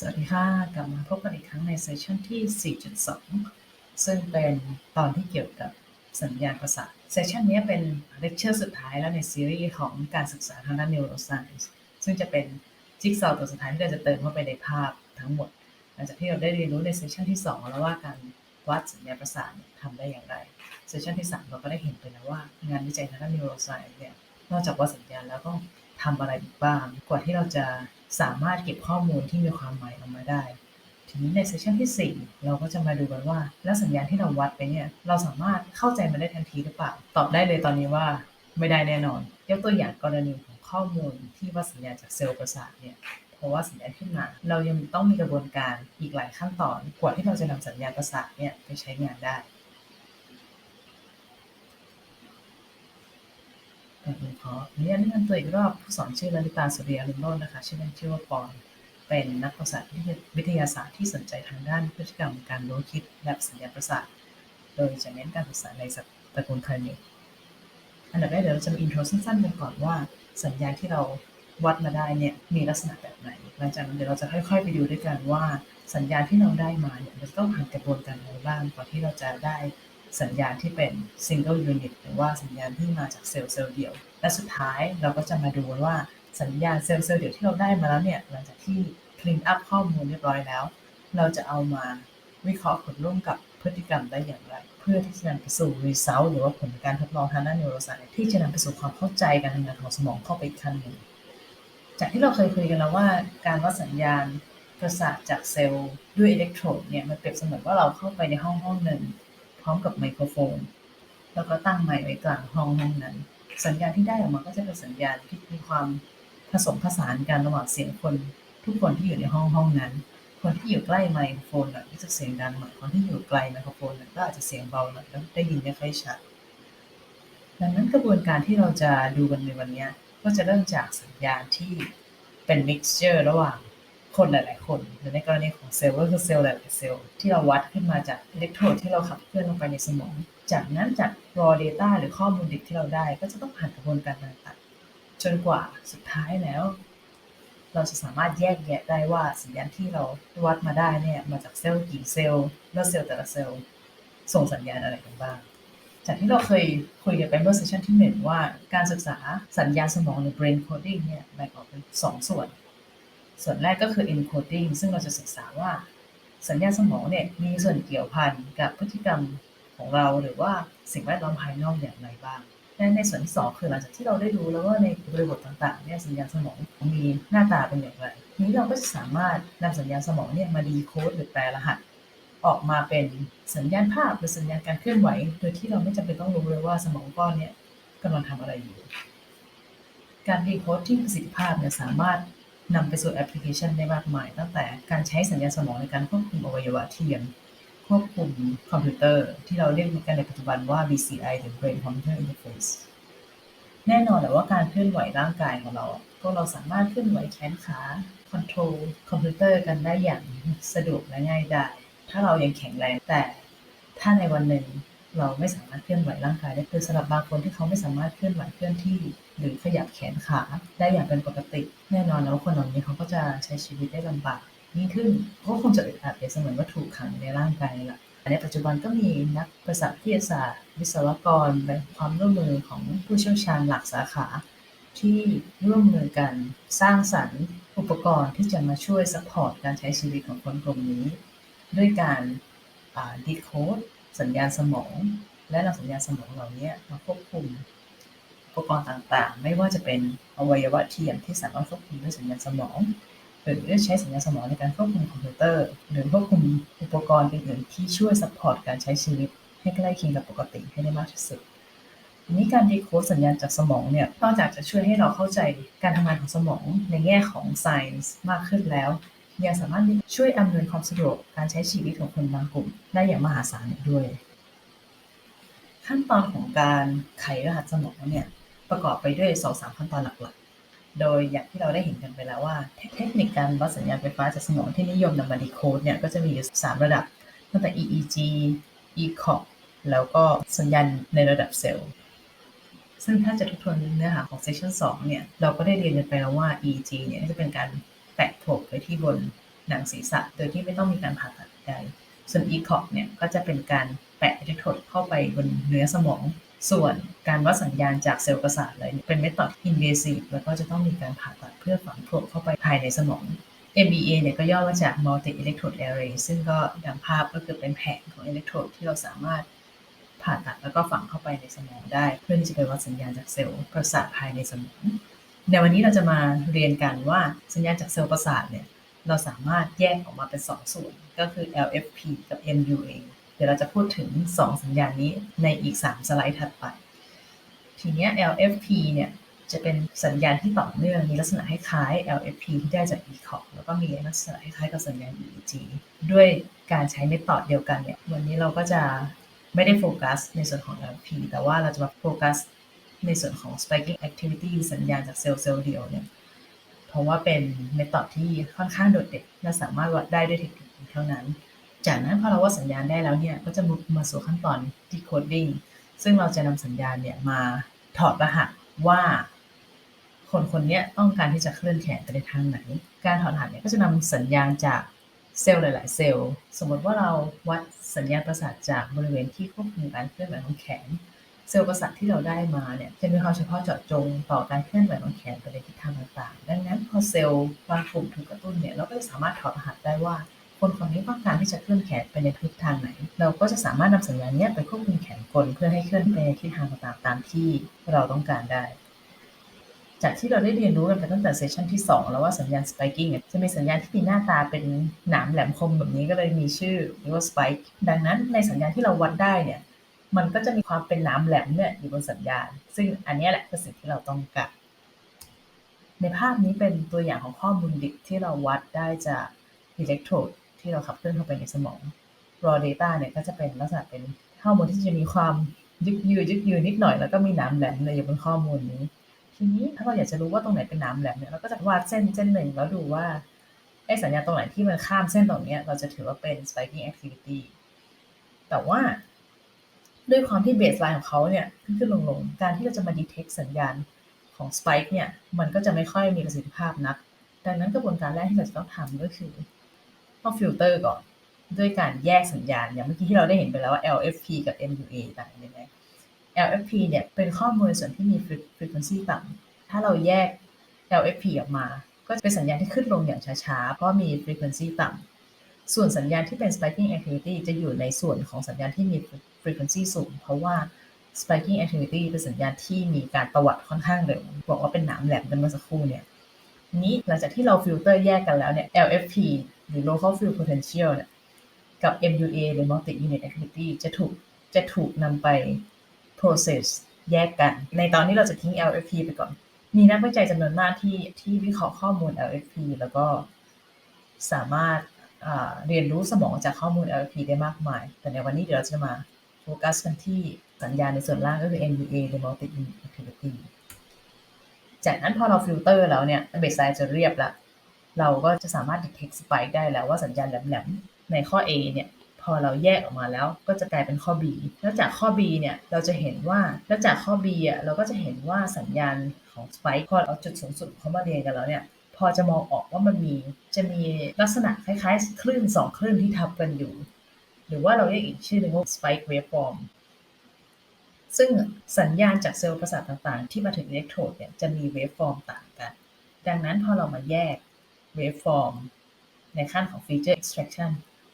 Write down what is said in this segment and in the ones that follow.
สวัสดีค่ะ กลับมาพบกันอีกครั้งในเซสชันที่ 4.2 ซึ่งเป็นตอนที่เกี่ยวกับสัญญาณประสาทเซสชันนี้เป็นเลคเชอร์สุดท้ายแล้วในซีรีส์ของการศึกษาทางด้าน neuroscience ซึ่งจะเป็นจิ๊กซอว์ตัวสุดท้ายที่เราจะเติมเข้าไปในภาพทั้งหมด หลังจากที่เราได้เรียนรู้ในเซสชันที่ 2 แล้วว่าการวัดสัญญาณประสาททำได้อย่างไรเซสชันที่ 3 เราก็ได้เห็นไปแล้วว่างานวิจัยทางด้าน neuroscience เนี่ยนอกจากวัดสัญญาณแล้วก็ ทำอะไรอีกบ้าง กว่าที่เราจะสามารถเก็บข้อมูลที่มีความหมายออกมาได้ ทีนี้ในเซสชันที่ 4 เราก็จะมาดูกันว่า แล้วสัญญาณที่เราวัดไปเนี่ย เราสามารถเข้าใจมันได้ทันทีหรือเปล่า ตอบได้เลยตอนนี้ว่าไม่ได้แน่นอน ยกตัวอย่างกรณีของข้อมูลที่วัดสัญญาณจากเซลล์ประสาทเนี่ยเพราะว่าสัญญาณขึ้นมา เรายังต้องมีกระบวนการอีกหลายขั้นตอนกว่าที่เราจะนำสัญญาณประสาทเนี่ยไปใช้งานได้ ก่อนอื่น ขออนุญาตแนะนำตัวอีกรอบผู้สอนชื่อลลิตาสุริยาลุนโนนะคะ ชื่อเล่นชื่อว่าปอนเป็นนักประสาทวิทยาศาสตร์ที่สนใจทางด้านพฤติกรรมการรู้คิดและสัญญาประสาท โดยจะเน้นการศึกษาในตระกูลคลินิกอันดับแรกเดี๋ยวเราจะมาอินโทรสั้นๆกันก่อนว่า สัญญาณที่เราวัดมาได้เนี่ยมีลักษณะแบบไหน หลังจากนั้นเดี๋ยวเราจะค่อยๆไปดูด้วยกันว่าสัญญาณที่เราได้มาเนี่ยมันต้องผ่านกระบวนการอะไรบ้างก่อนที่เราจะได้ สัญญาณที่เป็น single unit หรือว่าสัญญาณที่มาจากเซลล์เซลล์เดียว และสุดท้ายเราก็จะมาดูว่าสัญญาณเซลล์เซลล์เดียวที่เราได้มาแล้วเนี่ยหลังจากที่ clean up ข้อมูลเรียบร้อยแล้ว เราจะเอามาวิเคราะห์ผลร่วมกับพฤติกรรมได้อย่างไร เพื่อที่จะนำไปสู่ result หรือว่าผลการทดลองทางด้าน neuroscience ที่จะนำไปสู่ความเข้าใจการทำงานของสมองเข้าไปอีกขั้นหนึ่งจากที่เราเคยคุยกันแล้วว่าการวัดสัญญาณประสาทจากเซลล์ด้วยอิเล็กโทรดเนี่ยมันเปรียบเสมือนว่าเราเข้าไปในห้องห้องหนึ่ง ร้อมกับไมโครโฟน แล้วก็ตั้งไมค์ไว้กลางห้องห้องนั้น สัญญาณที่ได้ออกมาก็จะเป็นสัญญาณที่มีความผสมผสานกันระหว่างเสียงคนทุกคนที่อยู่ในห้องห้องนั้น คนที่อยู่ใกล้ไมโครโฟนน่อยก็จะเสียงดังหน่อยคนที่อยู่ไกลไมโครโฟนน่อยก็อาจจะเสียงเบาหน่อยแล้วได้ยินไม่ค่อยชัดดังนั้นกระบวนการที่เราจะดูกันในวันนี้ก็จะเริ่มจากสัญญาณที่เป็น mixture ระหว่าง คนหลาย ๆ คนหรือในกรณีของเซลล์ก็คือเซลล์หลายๆเซลล์ที่เราวัดขึ้นมาจากอิเล็กโทรดที่เราขับเคลื่อนลงไปในสมอง จากนั้นจาก raw data หรือข้อมูลดิบที่เราได้ ก็จะต้องผ่านกระบวนการต่างๆจนกว่าสุดท้ายแล้ว เราจะสามารถแยกแยะได้ว่าสัญญาณที่เราวัดมาได้เนี่ยมาจากเซลล์กี่เซลล์แล้วเซลล์แต่ละเซลล์ส่งสัญญาณอะไรกันบ้างจากที่เราเคยคุยกันไปเมื่อเซสชันที่หนึ่งว่าการศึกษาสัญญาณสมองหรือ brain coding เนี่ยแบ่งออกเป็นสองส่วน ส่วนแรกก็คือ encoding ซึ่งเราจะศึกษาว่าสัญญาณสมองเนี่ยมีส่วนเกี่ยวพันกับพฤติกรรมของเราหรือว่าสิ่งแวดล้อมภายนอกอย่างไรบ้าง และในส่วนที่สองคือหลังจากที่เราได้รู้แล้วว่าในบริบทต่างๆเนี่ยสัญญาณสมองมีหน้าตาเป็นอย่างไรทีนี้เราก็จะสามารถนำสัญญาณสมองเนี่ยมาดีโคดหรือแปลรหัส ออกมาเป็นสัญญาณภาพหรือสัญญาณการเคลื่อนไหว โดยที่เราไม่จำเป็นต้องรู้เลยว่าสมองก้อนเนี่ยกำลังทำอะไรอยู่ การดีโคดที่ประสิทธิภาพเนี่ยสามารถ นำไปสู่แอปพลิเคชันได้มากมาย ตั้งแต่การใช้สัญญาณสมองในการควบคุมอวัยวะเทียม ควบคุมคอมพิวเตอร์ ที่เราเรียกกันในปัจจุบันว่า BCI หรือ Brain Computer Interface แน่นอนแต่ว่าการเคลื่อนไหวร่างกายของเรา ก็เราสามารถเคลื่อนไหวแขนขาคอนโทรลคอมพิวเตอร์กันได้อย่างสะดวกและง่ายได้ ถ้าเรายังแข็งแรงแต่ถ้าในวันหนึ่ง เราไม่สามารถเคลื่อนไหวร่างกายได้คือสำหรับบางคนที่เขาไม่สามารถเคลื่อนไหวเคลื่อนที่ หรือขยับแขนขาได้อย่างเป็นปกติ แน่นอนแล้วคนเหล่านี้เขาก็จะใช้ชีวิตได้ลำบากยิ่งขึ้นเขาคงจะอึดอัดเปรียบเสมือนว่าถูกขังในร่างกายแหละในปัจจุบันก็มีนักประสาทวิทยาศาสตร์ วิศวกรและความร่วมมือของผู้เชี่ยวชาญหลักสาขา ที่ร่วมมือกันสร้างสรรค์ อุปกรณ์ที่จะมาช่วยสปอร์ตการใช้ชีวิตของคนกลุ่มนี้ ด้วยการดีโคด สัญญาณสมอง และนำสัญญาณสมองเหล่านี้มาควบคุมอุปกรณ์ต่างๆ ไม่ว่าจะเป็นอวัยวะเทียมที่สามารถควบคุมด้วยสัญญาณสมอง หรือใช้สัญญาณสมองในการควบคุมคอมพิวเตอร์ หรือควบคุมอุปกรณ์อื่นๆที่ช่วยซัพพอร์ตการใช้ชีวิตให้ใกล้เคียงกับปกติให้ได้มากที่สุดทีนี้การดีโคดสัญญาณจากสมองเนี่ยนอกจากจะช่วยให้เราเข้าใจการทำงานของสมองในแง่ของ science มากขึ้นแล้ว ยังสามารถช่วยอำนวยความสะดวกการใช้ชีวิตของคนบางกลุ่มได้อย่างมหาศาลด้วย ขั้นตอนของการไขรหัสสมองเนี่ยประกอบไปด้วยสองสามขั้นตอนหลักๆ โดยอย่างที่เราได้เห็นกันไปแล้วว่า เทคนิคการวัดสัญญาณไฟฟ้าจากสมองที่นิยมนำมาดีโคดเนี่ยก็จะมีอยู่สามระดับตั้งแต่ EEG ECOG แล้วก็สัญญาณในระดับเซลล์ ซึ่งถ้าจะทบทวนเนื้อหาของเซสชัน2เนี่ย เราก็ได้เรียนกันไปแล้วว่า EEG เนี่ยจะเป็นการ แตะถกไปที่บนหนังศีรษะ โดยที่ไม่ต้องมีการผ่าตัดใด ส่วน ECOG เนี่ยก็จะเป็นการแปะอิเล็กโทรดเข้าไปบนเนื้อสมอง ส่วนการวัดสัญญาณจากเซลล์ประสาทเลยเป็นเมธอด invasive แล้วก็จะต้องมีการผ่าตัดเพื่อฝังโพรเข้าไปภายในสมอง MBA เนี่ยก็ย่อมาจาก Multi Electrode Array ซึ่งก็ดังภาพก็คือเป็นแผงของอิเล็กโทรดที่เราสามารถผ่าตัดแล้วก็ฝังเข้าไปในสมองได้ เพื่อที่จะไปวัดสัญญาณจากเซลล์ประสาทภายในสมอง ในวันนี้เราจะมาเรียนกันว่าสัญญาณจากเซลล์ประสาทเนี่ยเราสามารถแยกออกมาเป็น 2 ส่วน ก็คือ LFP กับ MUA เดี๋ยวเราจะพูดถึง 2 สัญญาณนี้ในอีก 3 สไลด์ถัดไป ทีนี้ LFP เนี่ยจะเป็นสัญญาณที่ต่อเนื่องมีลักษณะคล้าย LFP ที่ได้จาก ECOG แล้วก็มีลักษณะคล้ายกับสัญญาณ EEG ด้วยการใช้เมธอดเดียวกันเนี่ยวันนี้เราก็จะไม่ได้โฟกัสในส่วนของ LFP แต่ว่าเราจะมาโฟกัส ในส่วนของ spiking activity สัญญาณจากเซลล์เซลล์เดียวเนี่ย เพราะว่าเป็นเมธอดที่ค่อนข้างโดดเด่นและสามารถวัดได้ด้วยเทคนิคเท่านั้น จากนั้นพอเราวัดสัญญาณได้แล้วเนี่ย ก็จะมุมาสู่ขั้นตอน decoding ซึ่งเราจะนำสัญญาณเนี่ยมาถอดรหัสว่าคนคนนี้ต้องการที่จะเคลื่อนแขนไปในทางไหน การถอดรหัสเนี่ยก็จะนำสัญญาณจากเซลล์หลาย ๆ เซลล์ สมมติว่าเราวัดสัญญาณประสาทจากบริเวณที่ควบคุมการเคลื่อนไหวของแขน เซลล์ประสาทที่เราได้มาเนี่ยจะมีความเฉพาะเจาะจงต่อการเคลื่อนไหวของแขนไปในทิศทางต่างๆ ดังนั้นพอเซลล์บางกลุ่มถูกกระตุ้นเนี่ยเราก็จะสามารถถอดรหัสได้ว่า คนคนนี้ต้องการที่จะเคลื่อนแขนไปในทิศทางไหน เราก็จะสามารถนำสัญญาณนี้ไปควบคุมแขนคนเพื่อให้เคลื่อนไปในทิศทางต่างๆ ตามที่เราต้องการได้จากที่เราได้เรียนรู้กันไปตั้งแต่เซสชันที่ 2 แล้วว่าสัญญาณ spiking เนี่ยจะมีสัญญาณที่มีหน้าตาเป็นหนามแหลมคมแบบนี้ก็เลยมีชื่อว่า spike ดังนั้นในสัญญาณที่เราวัดได้เนี่ย มันก็จะมีความเป็นนามแหลมเนี่ยอยู่บนสัญญาณ ซึ่งอันนี้แหละคือสิ่งที่เราต้องการ ในภาพนี้เป็นตัวอย่างของข้อมูลดิบที่เราวัดได้จากอิเล็กโทรดที่เราขับเคลื่อนเข้าไปในสมอง raw data เนี่ยก็จะเป็นลักษณะเป็นข้อมูลที่จะมีความยึกยือยึกยือนิดหน่อยแล้วก็มีนามแหลมเลยอยู่บนข้อมูลนี้ ทีนี้ถ้าเราอยากจะรู้ว่าตรงไหนเป็นนามแหลมเนี่ยเราก็จะวาดเส้นเส้นหนึ่งแล้วดูว่าไอ้สัญญาณตรงไหนที่มันข้ามเส้นตรงนี้เราจะถือว่าเป็น spiking activity แต่ว่า ด้วยความที่เบสไลน์ของเขาเนี่ยขึ้นขึ้นลงลงการที่เราจะมา detect สัญญาณของ spike เนี่ย มันก็จะไม่ค่อยมีประสิทธิภาพนัก ดังนั้นกระบวนการแรกที่เราจะต้องทำก็คือต้องฟิลเตอร์ก่อน ด้วยการแยกสัญญาณ อย่างเมื่อกี้ที่เราได้เห็นไปแล้วว่า LFP กับ MUA ต่างกันยังไง LFP เนี่ยเป็นข้อมูลส่วนที่มี frequency ต่ำถ้าเราแยก LFP ออกมา ก็จะเป็นสัญญาณที่ขึ้นลงอย่างช้าๆ เพราะมี frequency ต่ำ ส่วนสัญญาณที่เป็น spiking activity จะอยู่ในส่วนของสัญญาณที่มี frequency สูง เพราะว่า spiking activity เป็นสัญญาณที่มีการประวัติค่อนข้างเร็ว บอกว่าเป็นหนามแหลมกันเมื่อสักครู่เนี่ย นี้หลังจากที่เราฟิลเตอร์แยกกันแล้วเนี่ย LFP หรือ local field potential เนี่ย กับ MUA หรือ multi unit activity จะถูกจะถูกนำไป process แยกกัน ในตอนนี้เราจะทิ้ง LFP ไปก่อน มีนักวิจัยจำนวนมากที่ที่วิเคราะห์ข้อมูล LFP แล้วก็สามารถ เรียนรู้สมองจากข้อมูล LFP ได้มากมาย แต่ในวันนี้เดี๋ยวเราจะมาโฟกัสกันที่สัญญาณในส่วนล่างก็คือ MUA หรือ Multi Activity จากนั้นพอเราฟิลเตอร์แล้วเนี่ยเบสไลน์จะเรียบละเราก็จะสามารถ detect spike ได้แล้วว่าสัญญาณแหลมๆ ในข้อ A เนี่ยพอเราแยกออกมาแล้วก็จะกลายเป็นข้อ B แล้วจากข้อ B เนี่ยเราจะเห็นว่าแล้วจากข้อ B อะเราก็จะเห็นว่าสัญญาณของ spike พอเอาจุดสูงสุดเข้ามาเรียนกันแล้วเนี่ย พอจะมองออกว่ามันมีจะมีลักษณะคล้ายๆ คลื่น2คลื่นที่ทับกันอยู่ หรือว่าเราเรียกอีกชื่อหนึ่งว่า spike waveform ซึ่งสัญญาณจากเซลล์ประสาทต่างๆ ที่มาถึงอิเล็กโทรดเนี่ยจะมีเวฟฟอร์มต่างกัน ดังนั้นพอเรามาแยกเวฟฟอร์มในขั้นของ feature extraction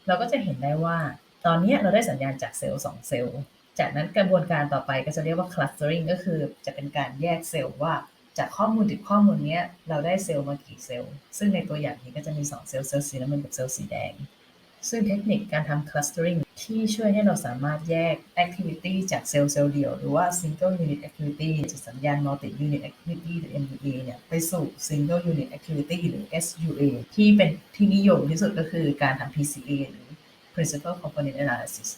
เราก็จะเห็นได้ว่า ตอนนี้เราได้สัญญาณจากเซลล์2เซลล์ จากนั้นกระบวนการต่อไปก็จะเรียกว่า clustering ก็คือจะเป็นการแยกเซลล์ว่า จากข้อมูลดิบข้อมูลนี้เราได้เซลล์มากี่เซลล์ ซึ่งในตัวอย่างนี้ก็จะมี 2 เซลล์ เซลล์สีน้ำเงินกับเซลล์สีแดง ซึ่งเทคนิคการทำ clustering ที่ช่วยให้เราสามารถแยก activity จากเซลล์เซลล์เดียว หรือว่า single unit activity จากสัญญาณ multi unit activity หรือ MUA เนี่ย ไปสู่ single unit activity หรือ SUA ที่เป็นที่นิยมที่สุดก็คือการทำ PCA หรือ principal component analysis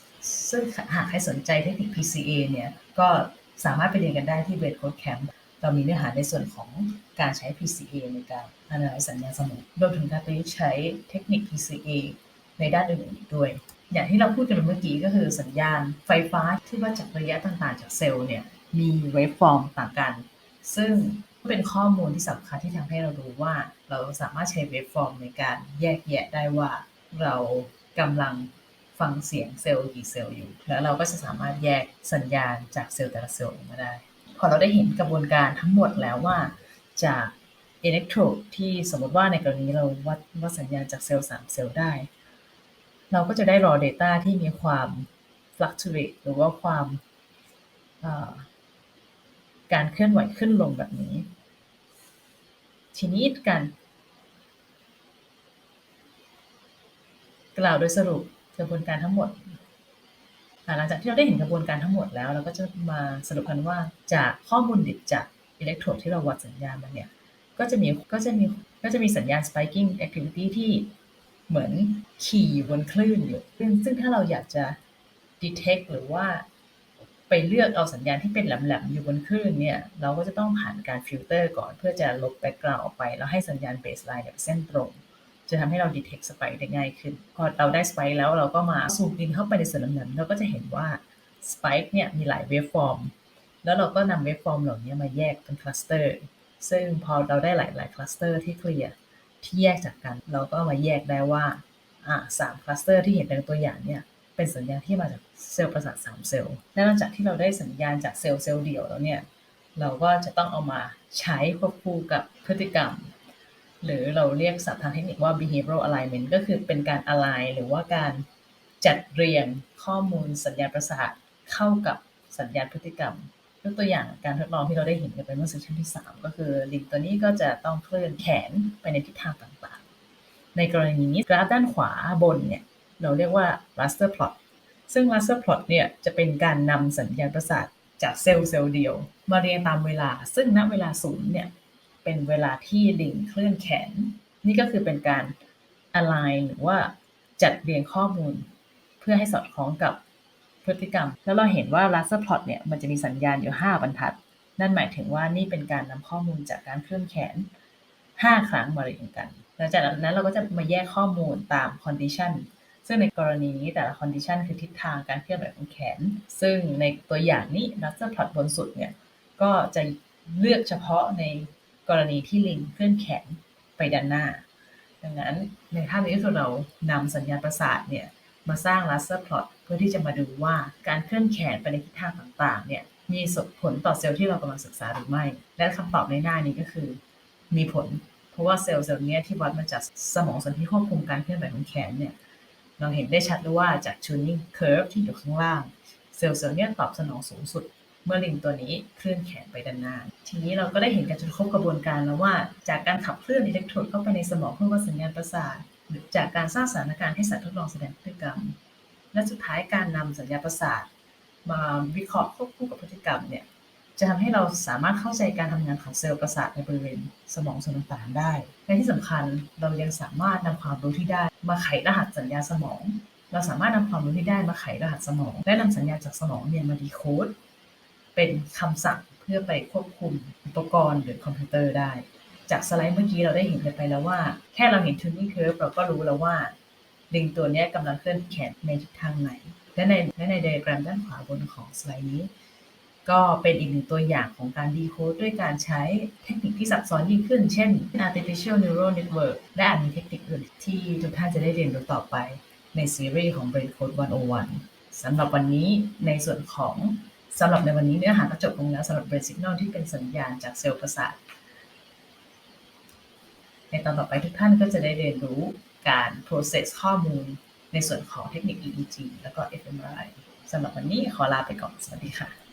ซึ่งหากใครสนใจเทคนิค PCA เนี่ย ก็สามารถไปเรียนกันได้ที่ Blade Code Camp เรามีเนื้อหาในส่วนของการใช้ PCA ในการ analyze สัญญาณสมองรวมถึงการประยุกต์ใช้เทคนิค PCA ในด้านอื่นๆด้วย อย่างที่เราพูดกันเมื่อกี้ก็คือสัญญาณไฟฟ้าที่ว่าจากระยะต่างๆ จากเซลล์เนี่ยมีเวฟฟอร์มต่างกัน ซึ่งเป็นข้อมูลที่สำคัญที่ทำให้เรารู้ว่า เราสามารถใช้เวฟฟอร์มในการแยกแยะได้ว่าเรากำลังฟังเสียงเซลล์กี่เซลล์อยู่ แล้วเราก็จะสามารถแยกสัญญาณจากเซลล์แต่ละเซลล์ออกมาได้ พอเราได้เห็นกระบวนการทั้งหมดแล้วว่าจากอิเล็กโทรดที่สมมติว่าในกรณีเราวัดวัดสัญญาณจากเซลล์3เซลล์ได้ เราก็จะได้ raw data ที่มีความ fluctuate หรือว่าความการเคลื่อนไหวขึ้นลงแบบนี้ ทีนี้การกล่าวโดยสรุปกระบวนการทั้งหมด หลังจากที่เราได้เห็นกระบวนการทั้งหมดแล้ว เราก็จะมาสรุปกันว่าจากข้อมูลดิบจากอิเล็กโทรดที่เราวัดสัญญาณมาเนี่ยก็จะมีก็จะมีก็จะมีสัญญาณ spiking activity ที่เหมือนขี่บนคลื่นอยู่ซึ่งซึ่งถ้าเราอยากจะ detect หรือว่าไปเลือกเอาสัญญาณที่เป็นแหลมๆอยู่บนคลื่นเนี่ย เราก็จะต้องผ่านการฟิลเตอร์ก่อนเพื่อจะลบแบ็กกราวด์ออกไป แล้วให้สัญญาณเบสไลน์เนี่ยเส้นตรง จะทำให้เรา detect สไปได้ง่ายขึ้น พอเราได้สไปแล้วเราก็มาซูมอินเข้าไปในส่วนนั้นเราก็จะเห็นว่าสไปเนี่ยมีหลายเวฟฟอร์มแล้วเราก็นำเวฟฟอร์มเหล่านี้มาแยกเป็นคลัสเตอร์ซึ่งพอเราได้หลายๆคลัสเตอร์ที่เคลียร์ที่แยกจากกัน เราก็มาแยกได้ว่าอ่าสามคลัสเตอร์ที่เห็นในตัวอย่างเนี่ยเป็นสัญญาณที่มาจากเซลล์ประสาท3เซลล์และหลังจากที่เราได้สัญญาณจากเซลล์เซลล์เดียวแล้วเนี่ยเราก็จะต้องเอามาใช้ควบคู่กับพฤติกรรม หรือเราเรียกศัพท์ทางเทคนิคว่า behavioral alignment ก็คือเป็นการ align หรือว่าการจัดเรียงข้อมูลสัญญาณประสาทเข้ากับสัญญาณพฤติกรรมยกตัวอย่างการทดลองที่เราได้เห็นกันไปเมื่อเซสชันที่ 3 ก็คือลิงตัวนี้ก็จะต้องเคลื่อนแขนไปในทิศทางต่างๆ ในกรณีนี้กราฟด้านขวาบนเนี่ยเราเรียกว่า raster plot ซึ่ง raster plot เนี่ยจะเป็นการนำสัญญาณประสาทจากเซลล์เซลล์เดียว มาเรียงตามเวลา ซึ่งณเวลาศูนย์เนี่ย เป็นเวลาที่ลิงเคลื่อนแขน นี่ก็คือเป็นการ align หรือว่าจัดเรียงข้อมูล เพื่อให้สอดคล้องกับพฤติกรรม แล้วเราเห็นว่า raster plot เนี่ยมันจะมีสัญญาณอยู่ 5 บรรทัด นั่นหมายถึงว่านี่เป็นการนำข้อมูลจากการเคลื่อนแขน 5 ครั้งมาเรียงกันหลังจากนั้นเราก็จะมาแยกข้อมูลตาม condition ซึ่งในกรณีนี้แต่ละ condition คือทิศทางการเคลื่อนไหวของแขน ซึ่งในตัวอย่างนี้ raster plot บนสุดเนี่ยก็จะเลือกเฉพาะใน กรณีที่ลิงเคลื่อนแขนไปด้านหน้า ดังนั้นในภาพนี้คือเรานำสัญญาณประสาทเนี่ยมาสร้าง raster plot เพื่อที่จะมาดูว่าการเคลื่อนแขนไปในทิศทางต่างๆเนี่ยมีผลต่อเซลล์ที่เรากำลังศึกษาหรือไม่ และคำตอบในหน้านี้ก็คือ มีผล เพราะว่าเซลล์เซลล์นี้ที่วัดมาจากสมองส่วนที่ควบคุมการเคลื่อนไหวของแขนเนี่ยเราเห็นได้ชัดเลยว่าจาก tuning curve ที่อยู่ข้างล่าง เซลล์เซลล์นี้ตอบสนองสูงสุด เมื่อลิงตัวนี้เคลื่อนแขนไปด้านหน้า ทีนี้เราก็ได้เห็นกันจนครบกระบวนการแล้วว่า จากการขับเคลื่อนอิเล็กโทรดเข้าไปในสมองเพื่อวัดสัญญาณประสาทหรือจากการสร้างสถานการณ์ให้สัตว์ทดลองแสดงพฤติกรรม และสุดท้ายการนำสัญญาประสาทมาวิเคราะห์ควบคู่กับพฤติกรรมเนี่ยจะทำให้เราสามารถเข้าใจการทำงานของเซลล์ประสาทในบริเวณสมองส่วนต่างๆได้ และที่สำคัญเรายังสามารถนำความรู้ที่ได้มาไขรหัสสัญญาสมอง เราสามารถนำความรู้ที่ได้มาไขรหัสสมอง และนำสัญญาจากสมองเนี่ยมาดีโคดเป็นคำสั่ง พื่อไปควบคุมอุปกรณ์หรือคอมพิวเตอร์ได้ จากสไลด์เมื่อกี้เราได้เห็นกันไปแล้วว่า แค่เราเห็น tuning curve เราก็รู้แล้วว่า ลิงตัวนี้กำลังเคลื่อนแขนในทิศทางไหน และในและในไดอะแกรมด้านขวาบนของสไลด์นี้ ก็เป็นอีกหนึ่งตัวอย่างของการดีโคดด้วยการใช้เทคนิคที่ซับซ้อนยิ่งขึ้น เช่น artificial neural network และอาจมีเทคนิคอื่นที่ทุกท่านจะได้เรียนรู้ต่อไปในซีรีส์ของ Brain Code 101สำหรับวันนี้ในส่วนของ สำหรับในวันนี้เนื้อหาก็จบลงแล้วสำหรับ Brain Signal ที่เป็นสัญญาณจากเซลล์ประสาท ในตอนต่อไปทุกท่านก็จะได้เรียนรู้การ process ข้อมูลในส่วนของเทคนิค EEG แล้วก็ fMRI สำหรับวันนี้ขอลาไปก่อน สวัสดีค่ะ